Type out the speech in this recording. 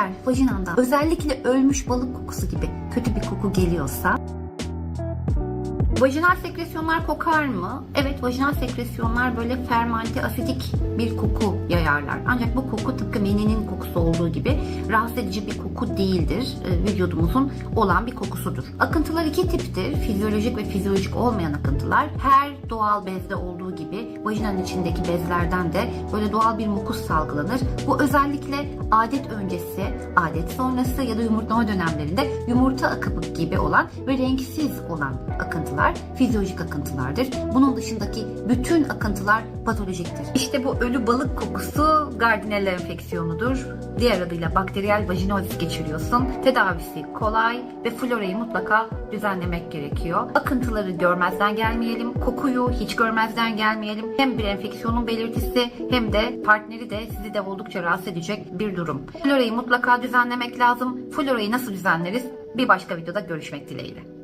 Eğer vajinanda özellikle ölmüş balık kokusu gibi kötü bir koku geliyorsa Vajinal sekresyonlar kokar mı? Evet, vajinal sekresyonlar böyle fermante, asidik bir koku yayarlar. Ancak bu koku tıpkı meninin kokusu olduğu gibi rahatsız edici bir koku değildir. Ee, vücudumuzun olan bir kokusudur. Akıntılar iki tiptir. Fizyolojik ve fizyolojik olmayan akıntılar. Her doğal bezde olduğu gibi vajinanın içindeki bezlerden de böyle doğal bir mukus salgılanır. Bu özellikle adet öncesi, adet sonrası ya da yumurtlama dönemlerinde yumurta akımı gibi olan ve renksiz olan akıntılar fizyolojik akıntılardır. Bunun dışındaki bütün akıntılar patolojiktir. İşte bu ölü balık kokusu gardinella enfeksiyonudur. Diğer adıyla bakteriyel vajinozis geçiriyorsun. Tedavisi kolay ve florayı mutlaka düzenlemek gerekiyor. Akıntıları görmezden gelmeyelim. Kokuyu hiç görmezden gelmeyelim. Hem bir enfeksiyonun belirtisi hem de partneri de sizi de oldukça rahatsız edecek bir durum. Florayı mutlaka düzenlemek lazım. Florayı nasıl düzenleriz? Bir başka videoda görüşmek dileğiyle.